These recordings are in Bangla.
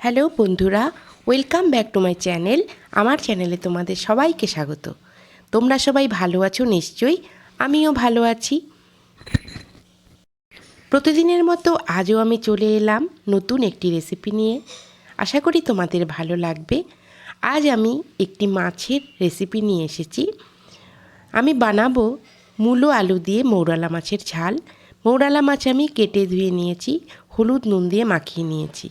হ্যালো বন্ধুরা, welcome back to my channel. আমার চ্যানেলে তোমাদের সবাইকে স্বাগত। তোমরা সবাই ভালো আছো নিশ্চয়ই? আমিও ভালো আছি। প্রতিদিনের মতো আজও আমি চলে এলাম নতুন একটি রেসিপি নিয়ে। আশা করি তোমাদের ভালো লাগবে। আজ আমি একটি মাছের রেসিপি নিয়ে এসেছি। আমি বানাবো মূলো আলু দিয়ে মৌরালা মাছের ঝাল। মৌরালা মাছ আমি কেটে ধুয়ে নিয়েছি, হলুদ নুন দিয়ে মাখিয়ে নিয়েছি।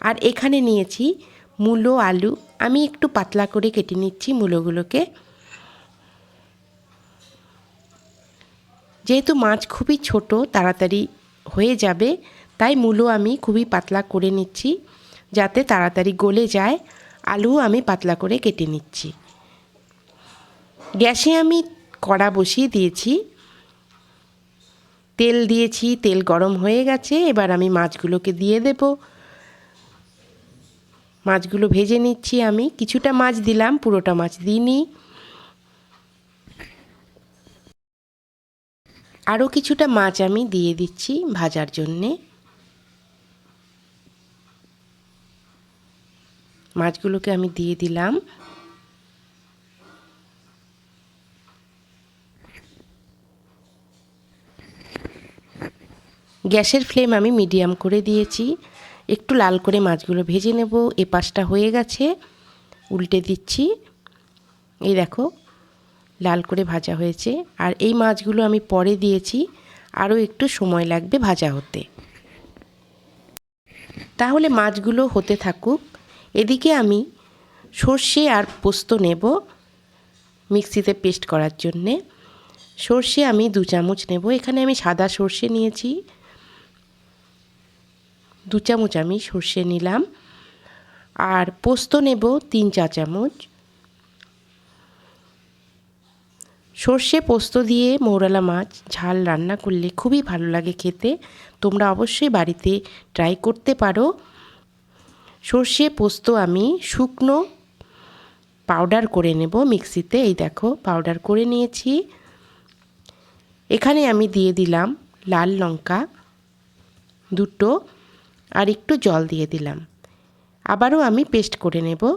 আর এখানে নিয়েছি মূলো, আলু। আমি একটু পাতলা করে কেটে নিচ্ছি মূলোগুলোকে। যেহেতু মাছ খুবই ছোট, তাড়াতাড়ি হয়ে যাবে, তাই মূলো আমি খুবই পাতলা করে নিচ্ছি, যাতে তাড়াতাড়ি গলে যায়। আলু আমি পাতলা করে কেটে নিচ্ছি। গ্যাসে আমি কড়া বসিয়ে দিয়েছি। তেল দিয়েছি, তেল গরম হয়ে গেছে, এবার আমি মাছগুলোকে দিয়ে দেব। মাছগুলো ভেজে নিচ্ছি আমি। কিছুটা মাছ দিলাম, পুরোটা মাছ দিইনি। আরও কিছুটা মাছ আমি দিয়ে দিচ্ছি ভাজার জন্যে। মাছগুলোকে আমি দিয়ে দিলাম। গ্যাসের ফ্লেম আমি মিডিয়াম করে দিয়েছি। একটু লাল করে মাছগুলো ভেজে নেব। এ পাশটা হয়ে গেছে। উল্টে দিচ্ছি। এই দেখো, লাল করে ভাজা হয়েছে। আর এই মাছগুলো আমি পরে দিয়েছি। আরও একটু সময় লাগবে ভাজা হতে। তাহলে মাছগুলো হতে থাকুক। এদিকে আমি সর্ষে আর পোস্ত নেব মিক্সিতে পেস্ট করার জন্যে। সর্ষে আমি দু চামচ নেব। এখানে আমি সাদা সর্ষে নিয়েছি। দু চামচ আমি সর্ষে নিলাম। আর পোস্ত নেব তিন চা চামচ। সর্ষে পোস্ত দিয়ে মৌরালা মাছ ঝাল রান্না করলে খুবই ভালো লাগে খেতে। তোমরা অবশ্যই বাড়িতে ট্রাই করতে পারো। সর্ষে পোস্ত আমি শুকনো পাউডার করে নেব মিক্সিতে। এই দেখো পাউডার করে নিয়েছি। এখানে আমি দিয়ে দিলাম লাল লঙ্কা। দুটো আর একটু জল দিয়ে দিলাম। আবারও আমি পেস্ট করে নেব।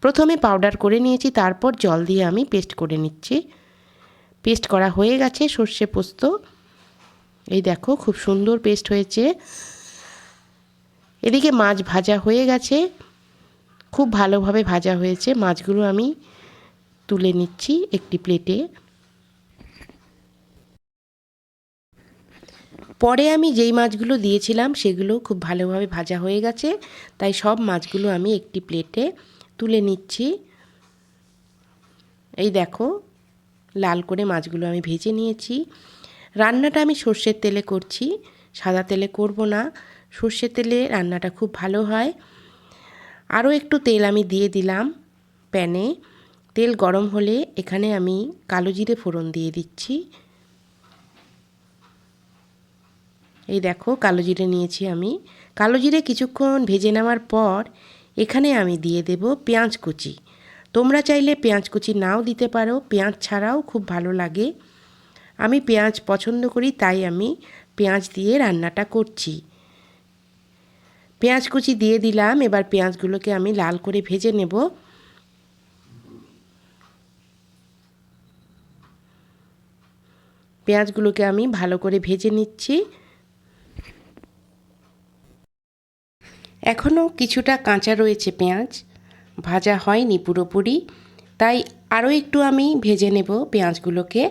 প্রথমে পাউডার করে নিয়েছি, তারপর জল দিয়ে আমি পেস্ট করে নিচ্ছি। পেস্ট করা হয়ে গেছে সর্ষে পোস্ত। এই দেখো, খুব সুন্দর পেস্ট হয়েছে। এদিকে মাছ ভাজা হয়ে গেছে। খুব ভালোভাবে ভাজা হয়েছে। মাছগুলো আমি তুলে নিচ্ছি একটি প্লেটে। পরে আমি যেই মাছগুলো দিয়েছিলাম, সেগুলো খুব ভালোভাবে ভাজা হয়ে গেছে। তাই সব মাছগুলো আমি একটি প্লেটে তুলে নিচ্ছি। এই দেখো, লাল করে মাছগুলো আমি ভেজে নিয়েছি। রান্নাটা আমি সর্ষের তেলে করছি। সাদা তেলে করব না। সর্ষের তেলে রান্নাটা খুব ভালো হয়। আরও একটু তেল আমি দিয়ে দিলাম প্যানে। তেল গরম হলে এখানে আমি কালো জিরে ফোড়ন দিয়ে দিচ্ছি। এই দেখো, কালো জিরে নিয়েছি আমি। কালো জিরে কিছুক্ষণ ভেজে নেওয়ার পর এখানে আমি দিয়ে দেব পেঁয়াজ কুচি। তোমরা চাইলে পেঁয়াজ কুচি নাও দিতে পারো, পেঁয়াজ ছাড়াও খুব ভালো লাগে। আমি পেঁয়াজ পছন্দ করি, তাই আমি পেঁয়াজ দিয়ে রান্নাটা করছি। পেঁয়াজ কুচি দিয়ে দিলাম, এবার পেঁয়াজগুলোকে আমি লাল করে ভেজে নেব। পেঁয়াজগুলোকে আমি ভালো করে ভেজে নিচ্ছি। এখনও কিছুটা কাঁচা রয়েছে পেঁয়াজ। ভাজা হয়নি পুরোপুরি, তাই আরও একটু আমি ভেজে নেব পেঁয়াজগুলোকে।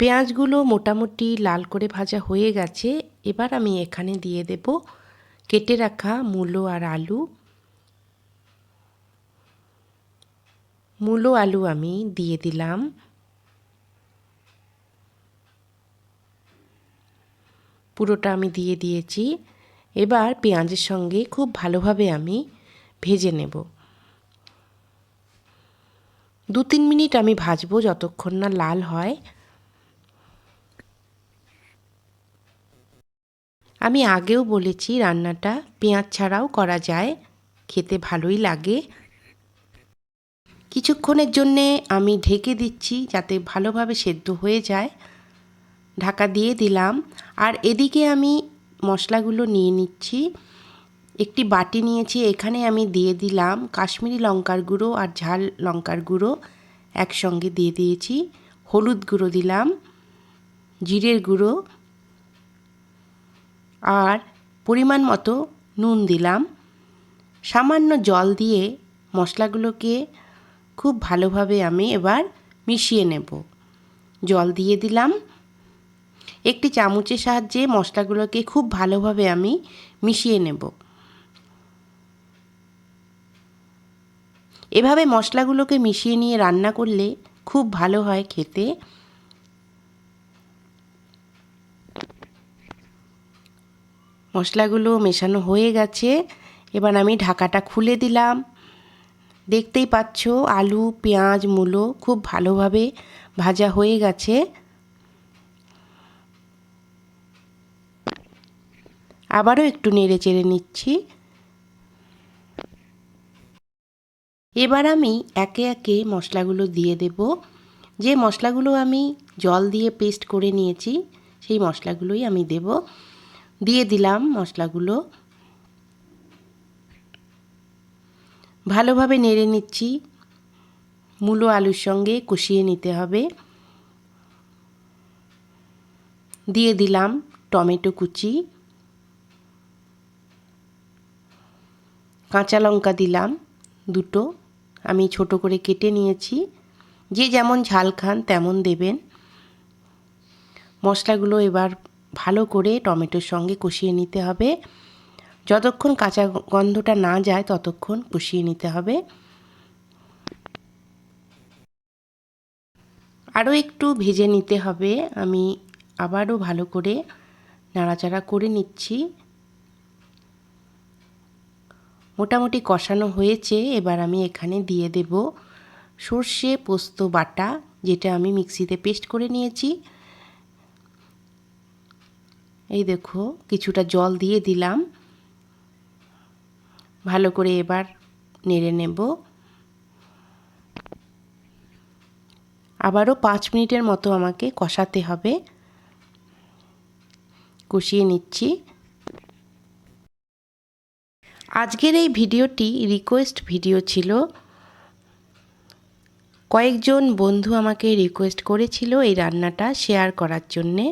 পেঁয়াজগুলো মোটামুটি লাল করে ভাজা হয়ে গেছে, এবার আমি এখানে দিয়ে দেব কেটে রাখা মূলো আর আলু। মূলো আলু আমি দিয়ে দিলাম। পুরোটা আমি দিয়ে দিয়েছি। এবার পেঁয়াজের সঙ্গে খুব ভালোভাবে আমি ভেজে নেব। দু তিন মিনিট আমি ভাজবো যতক্ষণ না লাল হয়। আমি আগেও বলেছি রান্নাটা পেঁয়াজ ছাড়াও করা যায়, খেতে ভালোই লাগে। কিছুক্ষণের জন্যে আমি ঢেকে দিচ্ছি যাতে ভালোভাবে সেদ্ধ হয়ে যায়। ঢাকা দিয়ে দিলাম। আর এদিকে আমি মশলাগুলো নিয়ে নিচ্ছি। একটি বাটি নিয়েছি, এখানে আমি দিয়ে দিলাম কাশ্মীরি লঙ্কার গুঁড়ো আর ঝাল লঙ্কার গুঁড়ো একসঙ্গে দিয়ে দিয়েছি। হলুদ গুঁড়ো দিলাম, জিরের গুঁড়ো আর পরিমাণ মতো নুন দিলাম। সামান্য জল দিয়ে মশলাগুলোকে খুব ভালোভাবে আমি এবার মিশিয়ে নেব। জল দিয়ে দিলাম। একটি চামচের সাহায্যে মশলাগুলোকে খুব ভালোভাবে আমি মিশিয়ে নেব। এভাবে মশলাগুলোকে মিশিয়ে নিয়ে রান্না করলে খুব ভালো হয় খেতে। মশলাগুলো মেশানো হয়ে গেছে। এবার আমি ঢাকাটা খুলে দিলাম। দেখতেই পাচ্ছ, আলু, পেঁয়াজ, মূলো খুব ভালোভাবে ভাজা হয়ে গেছে। আবারও একটু নেড়ে চেড়ে নিচ্ছি। এবার আমি একে একে মশলাগুলো দিয়ে দেব। যে মশলাগুলো আমি জল দিয়ে পেস্ট করে নিয়েছি, সেই মশলাগুলোই আমি দেব। দিয়ে দিলাম মশলাগুলো। ভালোভাবে নেড়ে নিচ্ছি। মূলো আলুর সঙ্গে কষিয়ে নিতে হবে। দিয়ে দিলাম টমেটো কুচি। কাঁচা লঙ্কা দিলাম, দুটো। আমি ছোট করে কেটে নিয়েছি। যে যেমন ঝাল খান, তেমন দেবেন। মশলাগুলো এবার ভালো করে টমেটোর সঙ্গে কষিয়ে নিতে হবে। যতক্ষণ কাঁচা গন্ধটা না যায়, ততক্ষণ কষিয়ে নিতে হবে। আরও একটু ভেজে নিতে হবে। আমি আবারও ভালো করে নাড়াচাড়া করে নিচ্ছি। মোটামুটি কষানো হয়েছে, এবার আমি এখানে দিয়ে দেব সর্ষে পোস্ত বাটা, যেটা আমি মিক্সিতে পেস্ট করে নিয়েছি। এই দেখো, কিছুটা জল দিয়ে দিলাম। ভালো করে এবার নেড়ে নেব। আবারও পাঁচ মিনিটের মতো আমাকে কষাতে হবে। কষিয়ে নিচ্ছি। আজকের এই ভিডিওটি রিকোয়েস্ট ভিডিও ছিল। কয়েকজন বন্ধু আমাকে রিকোয়েস্ট করেছিল এই রান্নাটা শেয়ার করার জন্যে।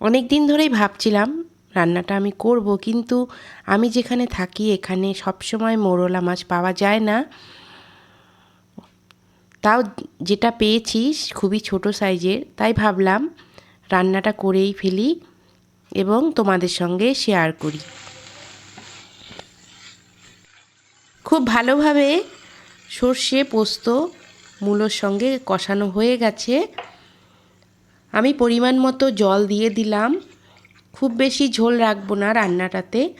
অনেক দিন ধরেই ভাবছিলাম, রান্নাটা আমি করব, কিন্তু আমি যেখানে থাকি এখানে সবসময় মোরলা মাছ পাওয়া যায় না। তাও যেটা পেয়েছি, খুবই ছোট সাইজের, তাই ভাবলাম রান্নাটা করেই ফেলি এবং তোমাদের সঙ্গে শেয়ার করি। খুব ভালোভাবে সর্ষে, পোস্ত, মূলোর সঙ্গে কষানো হয়ে গেছে। আমি পরিমাণ মতো জল দিয়ে দিলাম। খুব বেশি ঝোল রাখব না রান্নাটাতে।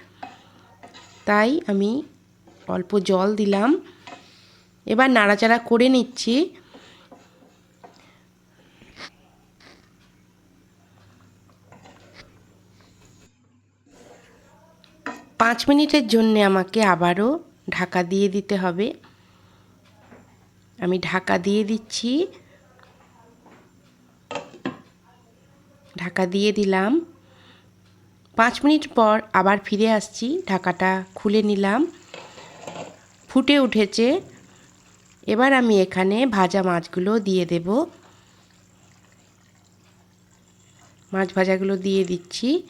তাই আমি অল্প জল দিলাম। এবার নাড়াচাড়া করে নিচ্ছি। পাঁচ মিনিটের জন্যে আমাকে আবারও ঢাকা দিয়ে দিতে হবে। আমি ঢাকা দিয়ে দিচ্ছি। ঢাকা দিয়ে দিলাম। পাঁচ মিনিট পর আবার ফিরে আসছি। ঢাকাটা খুলে নিলাম। ফুটে উঠেছে। এবার আমি এখানে ভাজা মাছগুলো দিয়ে দেব। মাছ ভাজাগুলো দিয়ে দিচ্ছি।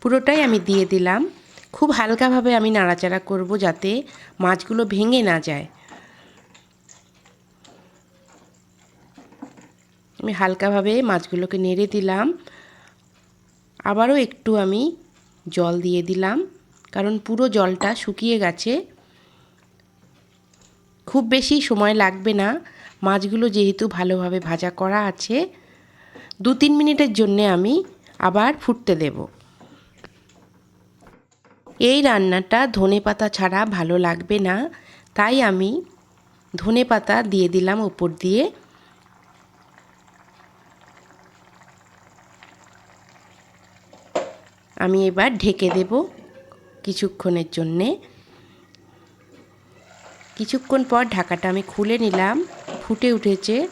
পুরোটাই আমি দিয়ে দিলাম। খুব হালকাভাবে আমি নাড়াচাড়া করব যাতে মাছগুলো ভেঙে না যায়। আমি হালকাভাবে মাছগুলোকে নেড়ে দিলাম। আবারও একটু আমি জল দিয়ে দিলাম, কারণ পুরো জলটা শুকিয়ে গেছে। খুব বেশি সময় লাগবে না, মাছগুলো যেহেতু ভালোভাবে ভাজা করা আছে। দু তিন মিনিটের জন্যে আমি আবার ফুটতে দেব। এই রান্নাটা ধনে পাতা ছাড়া ভালো লাগবে না। তাই আমি ধনে পাতা দিয়ে দিলাম উপর দিয়ে। আমি এবার ঢেকে দেব কিছুক্ষণের জন্যে। কিছুক্ষণ পর ঢাকাটা আমি খুলে নিলাম, ফুটে উঠেছে।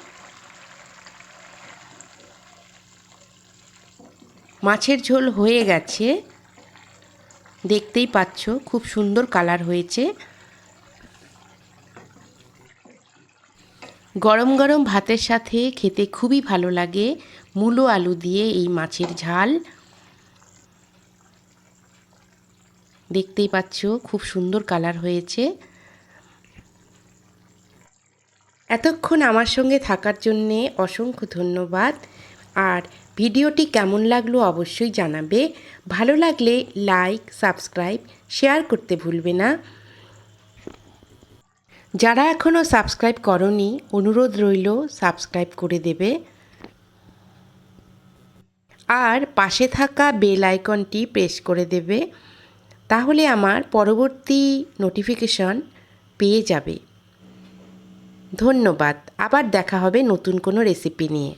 মাছের ঝোল হয়ে গেছে। দেখতেই পাচ্ছ, খুব সুন্দর কালার হয়েছে। গরম গরম ভাতের সাথে খেতে খুবই ভালো লাগে, মূলো আলু দিয়ে এই মাছের ঝাল। দেখতেই পাচ্ছ, খুব সুন্দর কালার হয়েছে। এতক্ষণ আমার সঙ্গে থাকার জন্যে অসংখ্য ধন্যবাদ। আর ভিডিওটি কেমন লাগল অবশ্যই জানাবে। ভালো লাগলে লাইক, সাবস্ক্রাইব, শেয়ার করতে ভুলবে না। যারা এখনও সাবস্ক্রাইব করনি, অনুরোধ রইল সাবস্ক্রাইব করে দেবে। আর পাশে থাকা বেল আইকনটি প্রেস করে দেবে। তাহলে আমার পরবর্তী নোটিফিকেশন পেয়ে যাবে। ধন্যবাদ। আবার দেখা হবে নতুন কোনো রেসিপি নিয়ে।